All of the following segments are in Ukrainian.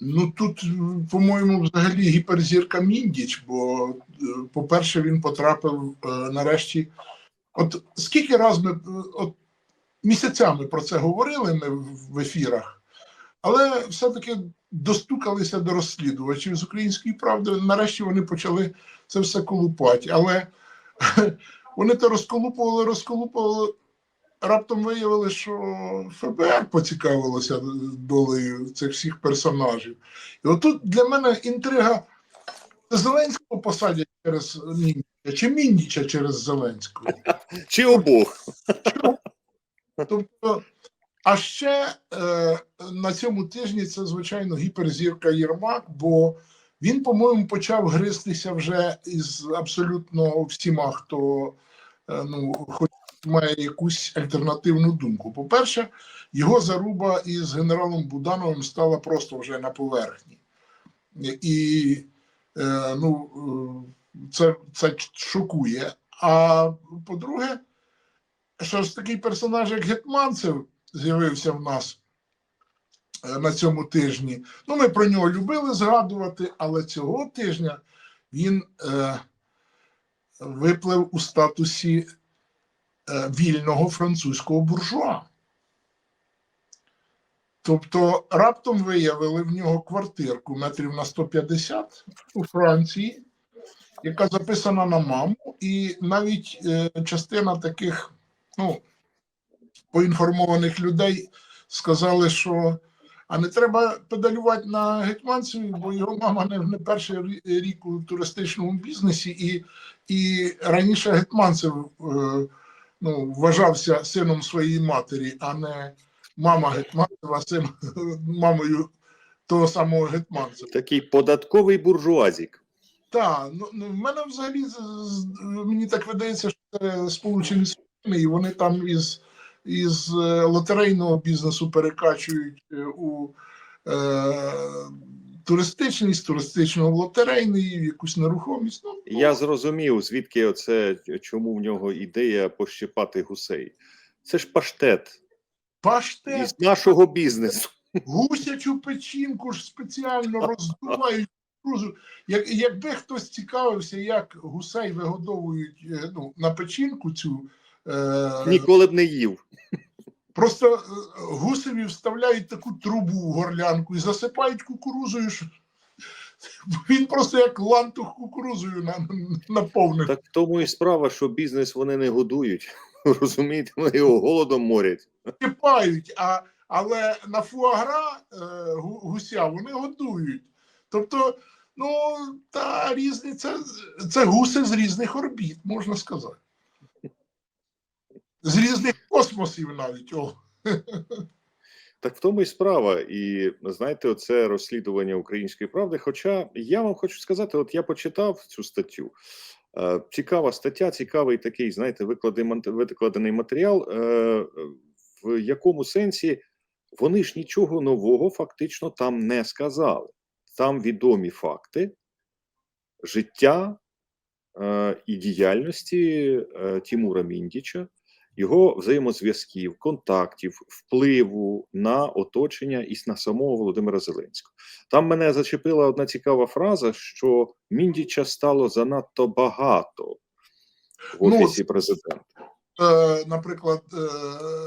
Ну тут, по-моєму, взагалі гіперзірка Міндіч, бо, е, по-перше, він потрапив е, нарешті. От скільки раз ми е, от місяцями про це говорили ми в- в ефірах, але все-таки достукалися до розслідувачів з української правди. Нарешті вони почали це все колупати. Але вони то розколупували, розколупували. Раптом виявили, що ФБР поцікавилося долею цих всіх персонажів. І отут для мене інтрига Зеленського посадять через Міндіча чи Міндіча через Зеленського. Чи обох? Тобто, а ще е, на цьому тижні це, звичайно, гіперзірка Єрмак, бо він, по-моєму, почав гристися вже із абсолютно всіма, хто е, ну, хоч має якусь альтернативну думку. По-перше, його заруба із генералом Будановим стала просто вже на поверхні. І е, ну, е, це, це шокує. А по-друге, що ж такий персонаж, як Гетманцев, з'явився в нас е, на цьому тижні. Ну, ми про нього любили згадувати, але цього тижня він е, виплив у статусі вільного французького буржуа. Тобто раптом виявили в нього квартирку метрів на 150 у Франції, яка записана на маму, і навіть е, частина таких ну, поінформованих людей сказали, що а не треба педалювати на гетьманцеві, бо його мама не, не перший рік у туристичному бізнесі, і, і раніше гетьманцев е, ну, вважався сином своєї матері, а не мама гетьманцева син мамою того самого гетьманцева. Такий податковий буржуазік. Так, ну, ну в мене взагалі мені так видається, що це Сполучені Штати, і вони там із, із е, лотерейного бізнесу перекачують е, у е, туристичний, з туристичного лотерейний, якусь нерухомість. Ну, Я зрозумів, звідки оце, чому в нього ідея пощипати гусей. Це ж паштет паштет, із нашого бізнесу. гусячу печінку ж спеціально роздувають. Як, якби хтось цікавився, як гусей вигодовують е, ну, на печінку цю. Е, Ніколи б не їв. Просто е, гусеві вставляють таку трубу в горлянку і засипають кукурузою. Він просто як лантух кукурузою на- наповнений. Так в тому і справа, що бізнес вони не годують. Розумієте, вони його голодом морять. Чіпають, а, але на фуагра е, гуся вони годують. Тобто, ну, та різні, це, це гуси з різних орбіт, можна сказати. З різних космосів навіть. О. Так в тому і справа. І знаєте, оце розслідування української правди. Хоча я вам хочу сказати, от я почитав цю статтю. Е, Цікава стаття, цікавий такий, знаєте, викладений, матеріал, е, в якому сенсі вони ж нічого нового фактично там не сказали. Там відомі факти життя е, і діяльності Тімура Міндіча, його взаємозв'язків, контактів, впливу на оточення і на самого Володимира Зеленського. Там мене зачепила одна цікава фраза, що Міндіча стало занадто багато в Ну, президента. е, наприклад, е,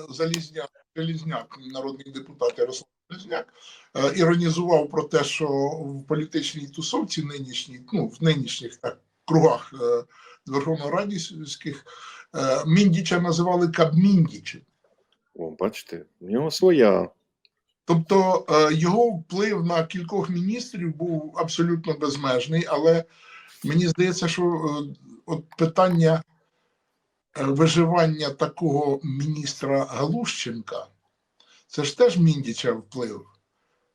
Залізняк, Залізняк, народний депутат Ярослав Залізняк, е, іронізував про те, що в політичній тусовці нинішній, ну, в нинішніх так, кругах е, Верховнорадівських е, Міндіча називали Кабміндічем. О, бачите, в нього своя. Тобто е, його вплив на кількох міністрів був абсолютно безмежний, але мені здається, що е, от питання е, виживання такого міністра Галущенка це ж теж Міндіча вплив.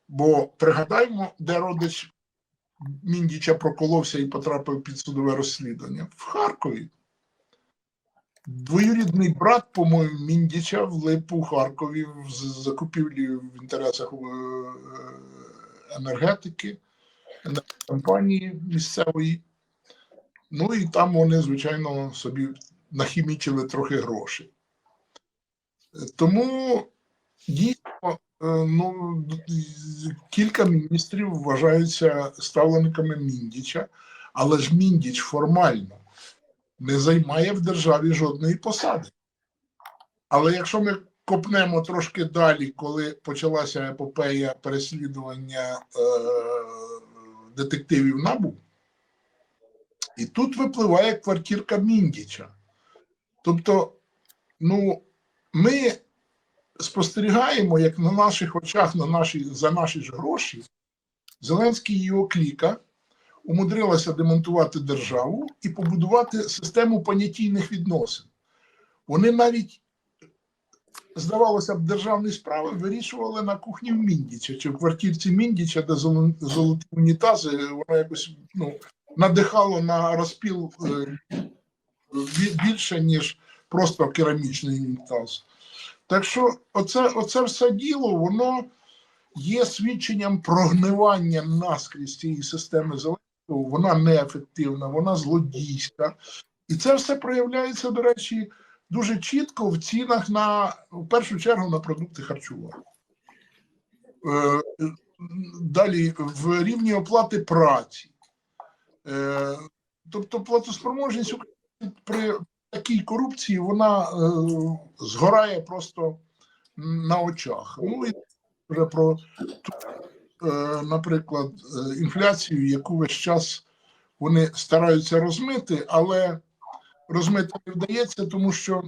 Бо пригадаймо, де родич Міндіча проколовся і потрапив під судове розслідування в Харкові. Двоюрідний брат, по-моєму, Міндіча влип у Харкові в закупівлі в інтересах е, енергетики, компанії місцевої. Ну і там вони, звичайно, собі нахімічили трохи грошей. Тому Дійсно, е, ну, кілька міністрів вважаються ставленниками Міндіча, але ж Міндіч формально не займає в державі жодної посади. Але якщо ми копнемо трошки далі, коли почалася епопея переслідування е, детективів НАБУ, і тут випливає квартирка Міндіча. Тобто, ну, ми спостерігаємо, як на наших очах, на наші, за наші ж гроші, Зеленський його кліка умудрилася демонтувати державу і побудувати систему понятійних відносин. Вони навіть, здавалося б, державні справи вирішували на кухні в Міндіча чи в квартирці Міндіча, де золо- золоті унітази, воно якось ну, надихало на розпіл е, більше, ніж просто керамічний унітаз. Так що оце, оце все діло, воно є свідченням прогнивання наскрізь цієї системи Зеленського. Вона неефективна, вона злодійська. І це все проявляється, до речі, дуже чітко в цінах на, в першу чергу, на продукти харчування. Е, Далі в рівні оплати праці. Е, Тобто платоспроможність України при такій корупції вона е, згорає просто на очах. Ну і вже про наприклад, е, інфляцію, яку весь час вони стараються розмити, але розмити не вдається, тому що,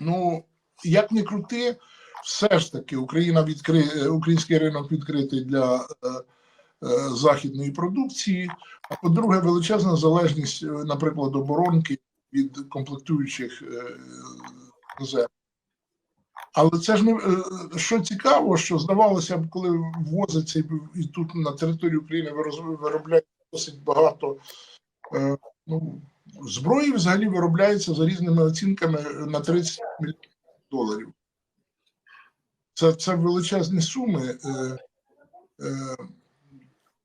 ну, як не крути, все ж таки Україна відкри... е, український ринок відкритий для е, е, західної продукції. А по-друге, величезна залежність, е, наприклад, оборонки від комплектуючих е, резерв. Але це ж не е, що цікаво, що здавалося б, коли ввозиться і- тут на території України виробляють досить багато е, ну, зброї, взагалі виробляється за різними оцінками на 30 мільйонів доларів. Це, це величезні суми. Е, е,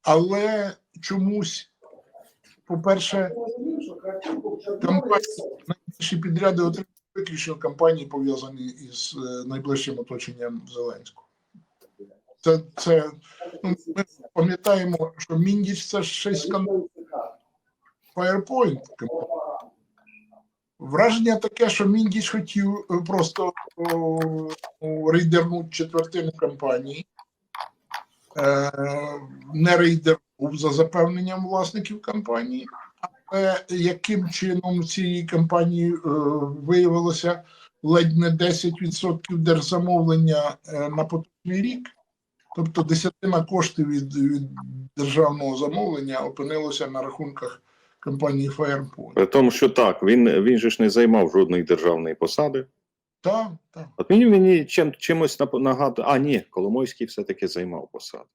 але чомусь, по-перше, компанії, найбільші підряди отримують виключно компанії, пов'язані із е, найближчим оточенням Зеленського. Це, це ну, ми пам'ятаємо, що Міндіч це й скандал PowerPoint. Враження таке, що Міндіч хотів е, просто о, рейдернути четвертину компанії. Е, не рейдернув за запевненням власників компанії, але яким чином в цій компанії е, виявилося ледь не 10% держзамовлення е, на поточний рік. Тобто десятина коштів від, від державного замовлення опинилося на рахунках компанії Firepoint. При тому, що так, він, він же ж не займав жодної державної посади. Так, так. От мені мені чим, чимось нагадує. А, ні, Коломойський все-таки займав посаду.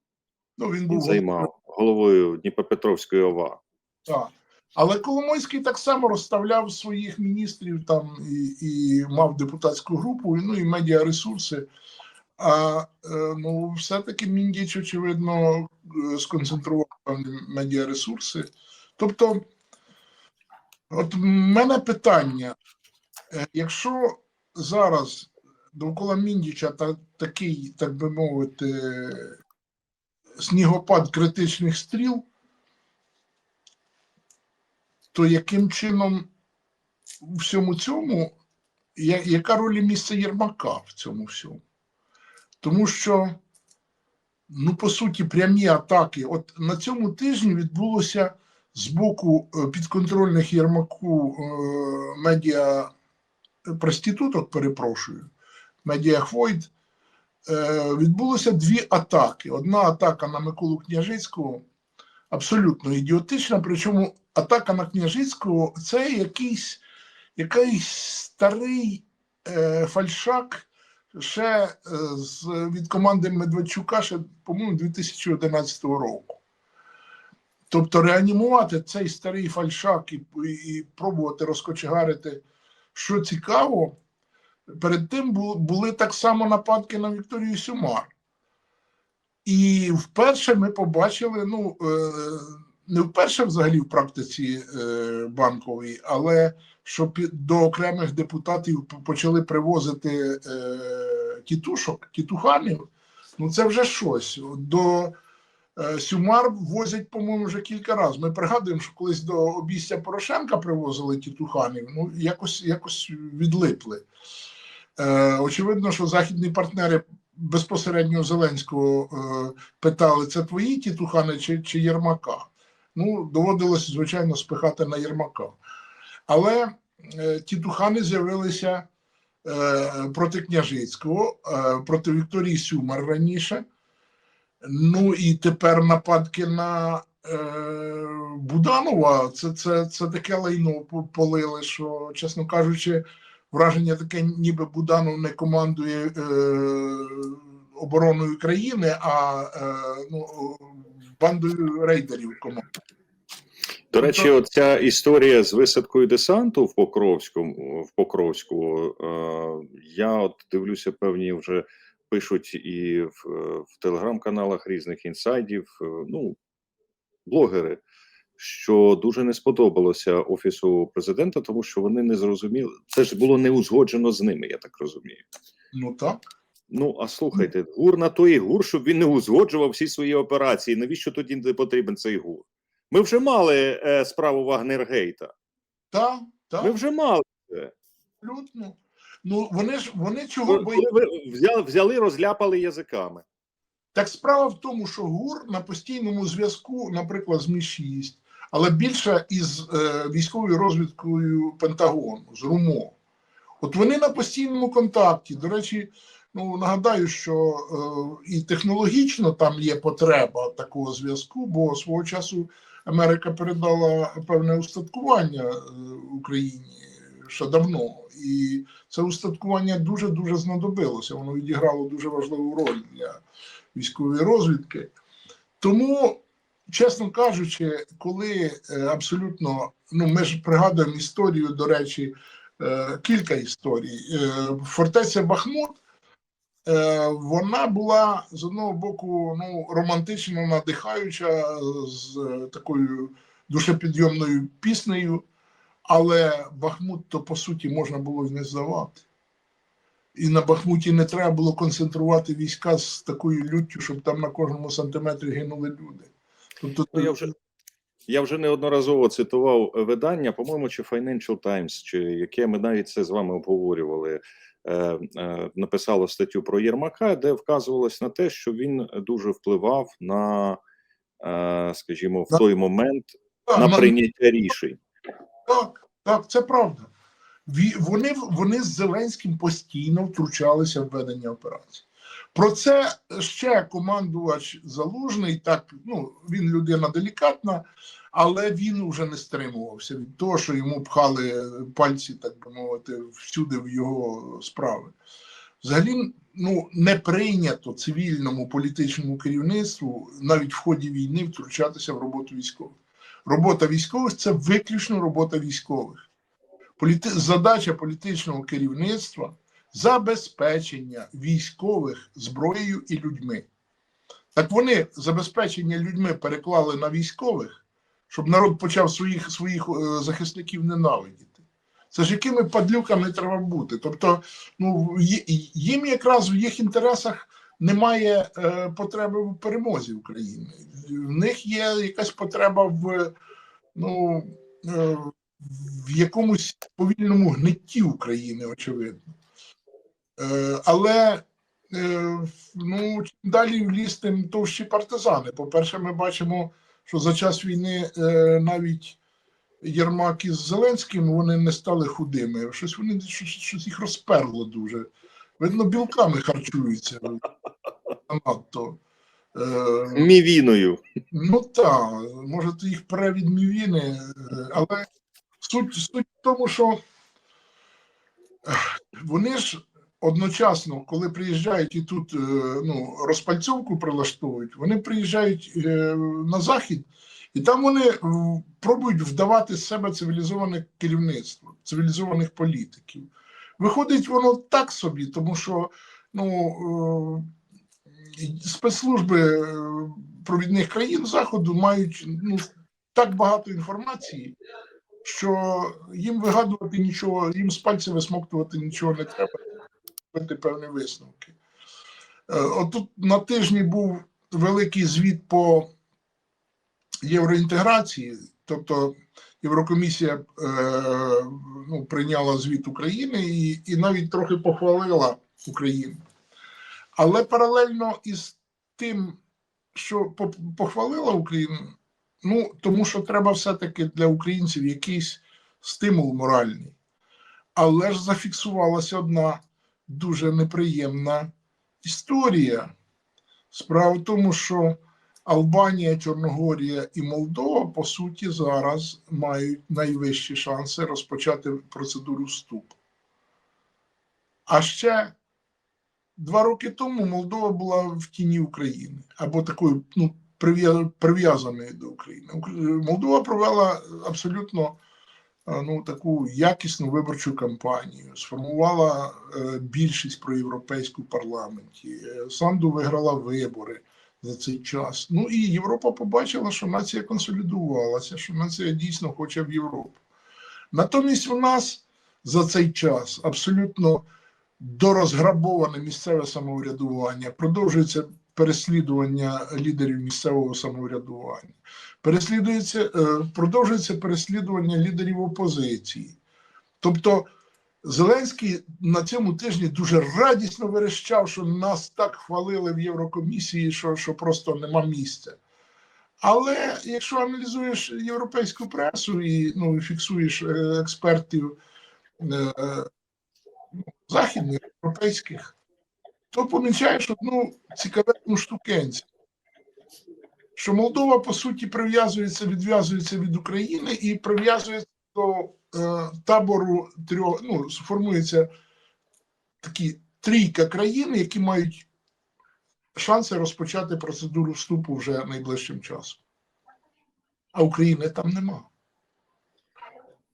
Ну, він Він був займав головою Дніпропетровської ОВА. Так. Але Коломойський так само розставляв своїх міністрів там і, і мав депутатську групу, ну і медіаресурси. А е, ну, все-таки Міндіч, очевидно, е, сконцентрував медіаресурси. Тобто, от в мене питання: Е, якщо зараз довкола Міндіча та такий, так би мовити, снігопад критичних стріл, то яким чином у всьому цьому, яка роль і місце Єрмака в цьому всьому? Тому що, ну, по суті, прямі атаки. От на цьому тижні відбулося з боку е, підконтрольних Єрмаку е, медіа проституток, перепрошую, медіа Хвойд, е, відбулося дві атаки. Одна атака на Миколу Княжицького, абсолютно ідіотична, причому атака на Княжицького це якийсь, якийсь старий е, фальшак ще е, з, від команди Медведчука, ще, по-моєму, 2011 року. Тобто реанімувати цей старий фальшак і, і пробувати розкочегарити, що цікаво, перед тим бу- були так само нападки на Вікторію Сюмар. І вперше ми побачили, ну, е, не вперше взагалі в практиці е, банковій, але що до окремих депутатів почали привозити е, тітушок, тітуханів, ну це вже щось. До Сюмар возять, по-моєму, вже кілька разів. Ми пригадуємо, що колись до обійстя Порошенка привозили тітуханів, ну якось, якось відлипли. Очевидно, що західні партнери безпосередньо Зеленського е, питали: це твої тітухани чи, чи Єрмака? Ну, доводилось, звичайно, спихати на Єрмака. Але е, тітухани з'явилися е, проти Княжицького, проти Вікторії Сюмар раніше. Ну і тепер нападки на Буданова. Це, це, це таке лайно по- полили, що, чесно кажучи, враження таке, ніби Буданов не командує е, обороною країни, а е, ну, бандою рейдерів командує. До речі, Тобто- оця історія з висадкою десанту в Покровському в Покровську. Е, я от дивлюся, певні вже пишуть і в, в телеграм-каналах різних інсайдів. е, ну, блогери, що дуже не сподобалося офісу президента, тому що вони не зрозуміли. Це ж було не узгоджено з ними, я так розумію. Ну так. Ну, а слухайте, гур на то і гур, щоб він не узгоджував всі свої операції. Навіщо тоді не потрібен цей гур? Ми вже мали е, справу Вагнергейта. Так, так, Ми вже мали. це. абсолютно. Ну вони ж вони чого бояться? ви взяли, взяли, розляпали язиками. Так справа в тому, що ГУР на постійному зв'язку, наприклад, з Мі-6, але більше із е, військовою розвідкою Пентагону, з РУМО. От вони на постійному контакті. До речі, ну нагадаю, що е, і технологічно там є потреба такого зв'язку, бо свого часу Америка передала певне устаткування е, Україні ще давно. І це устаткування дуже дуже знадобилося. Воно відіграло дуже важливу роль для військової розвідки. Тому, чесно кажучи, коли е, абсолютно, ну ми ж пригадуємо історію, до речі, е, кілька історій. Е, Фортеця Бахмут. Вона була з одного боку ну, романтично надихаюча з такою душепідйомною піснею, але Бахмут то по суті можна було й не здавати. І на Бахмуті не треба було концентрувати війська з такою люттю, щоб там на кожному сантиметрі гинули люди. Тобто, Ну, я вже я вже неодноразово цитував е, видання, по-моєму, чи Financial Times, чи яке ми навіть це з вами обговорювали. Е, е, написало статтю про Єрмака, де вказувалось на те, що він дуже впливав на, е, скажімо, в той момент на прийняття рішень. так, так, це правда. Вони, вони з Зеленським постійно втручалися в ведення операції. Про це ще командувач Залужний, так, ну, він людина делікатна, але він уже не стримувався від того, що йому пхали пальці, так би мовити, всюди в його справи. Взагалі, ну, не прийнято цивільному політичному керівництву навіть в ході війни втручатися в роботу військових. Робота військових це виключно робота військових. Політи... Задача політичного керівництва забезпечення військових зброєю і людьми. Так вони забезпечення людьми переклали на військових, щоб народ почав своїх, своїх е, захисників ненавидіти. Це ж якими падлюками треба бути? Тобто, ну, їм якраз в їх інтересах немає е, потреби в перемозі України. В них є якась потреба в, ну, е, в якомусь повільному гнитті України, очевидно. Е, але е, ну, чим далі в ліс, тим товщі партизани. По-перше, ми бачимо, що за час війни е, навіть Єрмак із Зеленським вони не стали худими. Щось вони щось, щось їх розперло дуже. Видно, білками харчуються. Надто. Мівіною. Ну так, може, то їх пре від мівіни, але суть, суть в тому, що вони ж одночасно, коли приїжджають і тут е, ну, розпальцовку прилаштовують, вони приїжджають е, на захід, і там вони пробують вдавати з себе цивілізоване керівництво, цивілізованих політиків. Виходить воно так собі, тому що ну, е, спецслужби провідних країн Заходу мають ну, так багато інформації, що їм вигадувати нічого, їм з пальця висмоктувати нічого не треба. Робити певні висновки. Е, Отут на тижні був великий звіт по євроінтеграції, тобто Єврокомісія е, ну, прийняла звіт України і, і навіть трохи похвалила Україну. Але паралельно із тим, що похвалила Україну, ну тому що треба все-таки для українців якийсь стимул моральний. Але ж зафіксувалася одна дуже неприємна історія. Справа в тому, що Албанія, Чорногорія і Молдова, по суті, зараз мають найвищі шанси розпочати процедуру вступу. А ще два роки тому Молдова була в тіні України або такою ну, прив'язаною до України. Молдова провела абсолютно ну, таку якісну виборчу кампанію, сформувала е, більшість проєвропейську в парламенті. Е, Санду виграла вибори за цей час. Ну і Європа побачила, що нація консолідувалася, що нація дійсно хоче в Європу. Натомість у нас за цей час абсолютно дорозграбоване місцеве самоврядування, продовжується переслідування лідерів місцевого самоврядування, переслідується, е, продовжується переслідування лідерів опозиції. Тобто Зеленський на цьому тижні дуже радісно верещав, що нас так хвалили в Єврокомісії, що, що просто нема місця. Але якщо аналізуєш європейську пресу і ну, фіксуєш е, експертів е, е, західних, європейських, то помічаєш одну цікаву штукенцю. Що Молдова, по суті, прив'язується, відв'язується від України і прив'язується до е, табору трьох, ну, сформується такі трійка країн, які мають шанси розпочати процедуру вступу вже найближчим часом. А України там нема.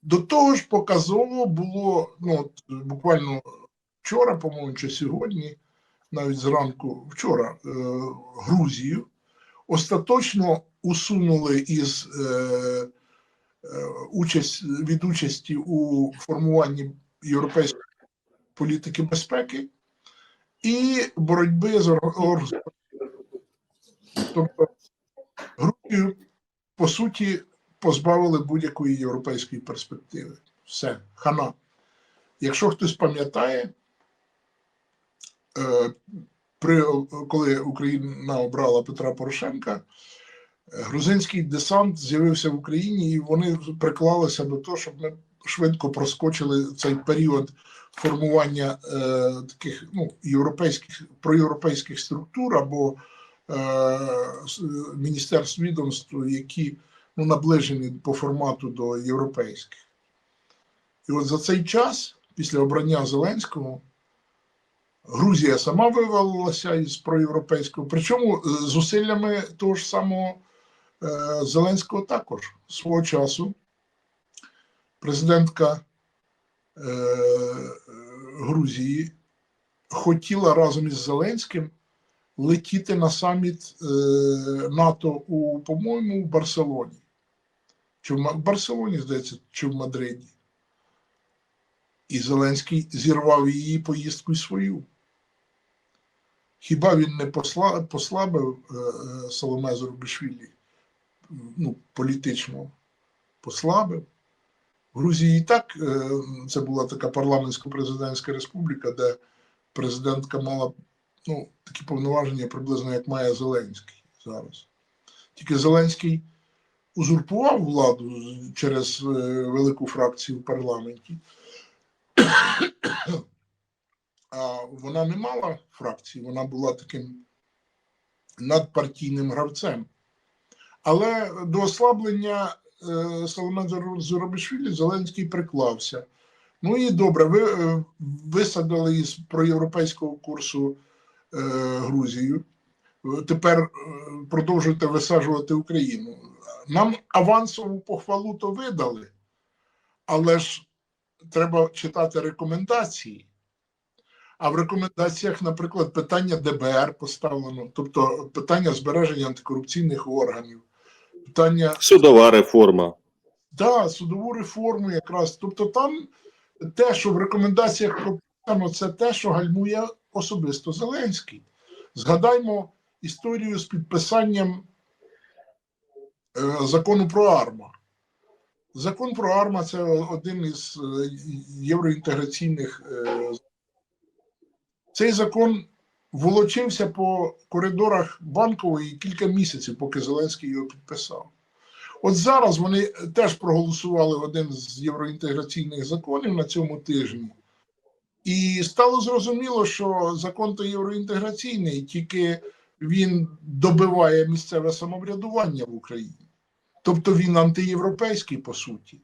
До того ж, показово було ну, буквально вчора, по-моєму, чи сьогодні, навіть зранку, вчора, е, Грузію остаточно усунули із е, е, участь, від участі у формуванні європейської політики безпеки і боротьби з Тобто Грузію, по суті, позбавили будь-якої європейської перспективи. Все, хана. Якщо хтось пам'ятає, при, коли Україна обрала Петра Порошенка, е, грузинський десант з'явився в Україні, і вони приклалися до того, щоб ми швидко проскочили цей період формування е, таких ну, європейських проєвропейських структур або е, міністерств відомств, які ну, наближені по формату до європейських. І от за цей час, після обрання Зеленського, Грузія сама вивалилася із проєвропейського, причому е, зусиллями того ж самого е, Зеленського також свого часу. Президентка е, Грузії хотіла разом із Зеленським летіти на саміт НАТО у, по-моєму, в Барселоні. Чи в Барселоні, здається, чи в Мадриді. І Зеленський зірвав її поїздку й свою. Хіба він не посла, послабив е, е, Соломе? Ну, політично послабив. В Грузії і так е, це була така парламентсько-президентська республіка, де президентка мала ну, такі повноваження приблизно як має Зеленський зараз. Тільки Зеленський узурпував владу через е, велику фракцію в парламенті, вона не мала фракції, вона була таким надпартійним гравцем. Але до ослаблення е, Соломе Зур- Зеленський приклався. Ну і добре, ви е, висадили із проєвропейського курсу е, Грузію. Тепер е, продовжуєте висаджувати Україну. Нам авансову похвалу то видали, але ж треба читати рекомендації. А в рекомендаціях, наприклад, питання ДБР поставлено, тобто питання збереження антикорупційних органів, питання Судова реформа. да, судову реформу якраз. Тобто там те, що в рекомендаціях підписано, це те, що гальмує особисто Зеленський. Згадаймо історію з підписанням е, закону про АРМА. Закон про АРМА це один із е, євроінтеграційних. Цей закон волочився по коридорах банкової кілька місяців, поки Зеленський його підписав. От зараз вони теж проголосували один з євроінтеграційних законів на цьому тижні. І стало зрозуміло, що закон то євроінтеграційний, тільки він добиває місцеве самоврядування в Україні. Тобто він антиєвропейський по суті.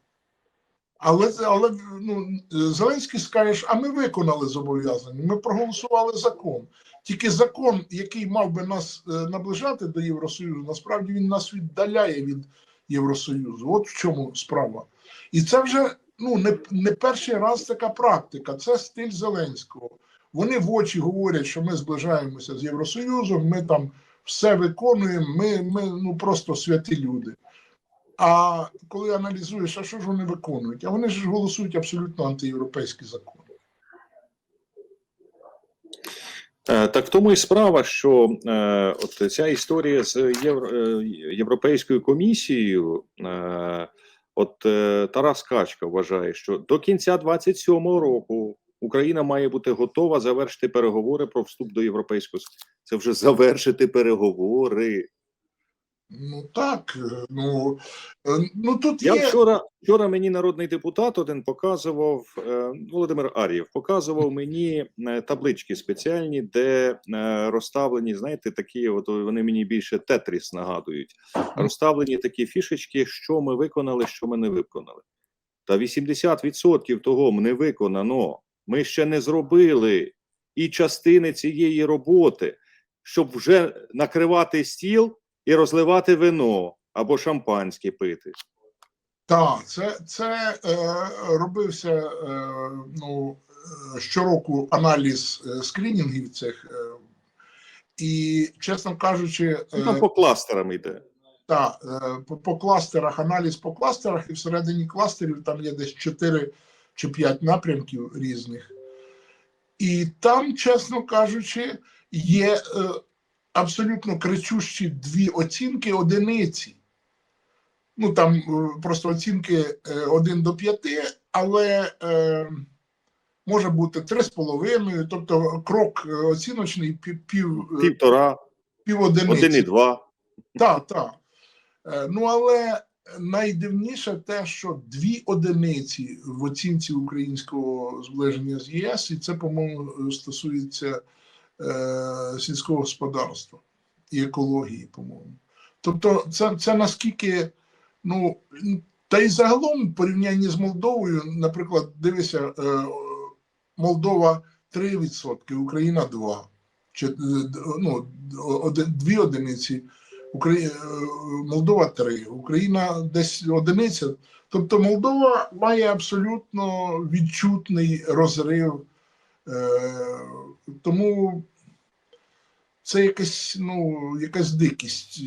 Але, але ну, Зеленський скаже, а ми виконали зобов'язання, ми проголосували закон. Тільки закон, який мав би нас е, наближати до Євросоюзу, насправді він нас віддаляє від Євросоюзу. От в чому справа. І це вже ну, не, не перший раз така практика, це стиль Зеленського. Вони в очі говорять, що ми зближаємося з Євросоюзом, ми там все виконуємо, ми, ми ну, просто святі люди. А коли аналізуєш, а що ж вони виконують? А вони ж голосують абсолютно антиєвропейські закони. Е, Так в тому і справа, що е, от ця історія з Євро, е, Європейською комісією, от Тарас Качка вважає, що до кінця 27-го року Україна має бути готова завершити переговори про вступ до Європейського Це вже завершити переговори. Ну так, е, ну, е, ну тут Я є. вчора, вчора мені народний депутат один показував е, Володимир Ар'єв, показував мені таблички спеціальні, де розставлені, знаєте, такі, от вони мені більше тетріс нагадують. Розставлені такі фішечки, що ми виконали, що ми не виконали. Та 80% того не виконано. Ми ще не зробили і частини цієї роботи, щоб вже накривати стіл і розливати вино або шампанське пити. Так, це, це е, робився е, ну, е, щороку аналіз е, скринінгів цих. Е, і, чесно кажучи, Ну, Там е, по кластерам йде. та, е, по, по кластерах, аналіз по кластерах, і всередині кластерів там є десь 4 чи 5 напрямків різних. І там, чесно кажучи, є е, абсолютно кричущі дві оцінки одиниці. Ну там е, просто оцінки е, 1 до 5, але е, може бути 3,5, тобто крок е, оціночний пів, пів, е, Півтора, пів одиниці. один і два. Так, так. Е, Ну, але найдивніше те, що дві одиниці в оцінці українського зближення з ЄС, і це, по-моєму, стосується е, сільського господарства і екології, по-моєму. Тобто, це, це наскільки, ну, та й загалом в порівнянні з Молдовою, наприклад, дивися, е, Молдова 3%, Україна 2%. Чи, е, ну, дві одиниці. Украї... е, Молдова 3, Україна десь одиниця. Тобто Молдова має абсолютно відчутний розрив. Е, тому це якась, ну, якась дикість.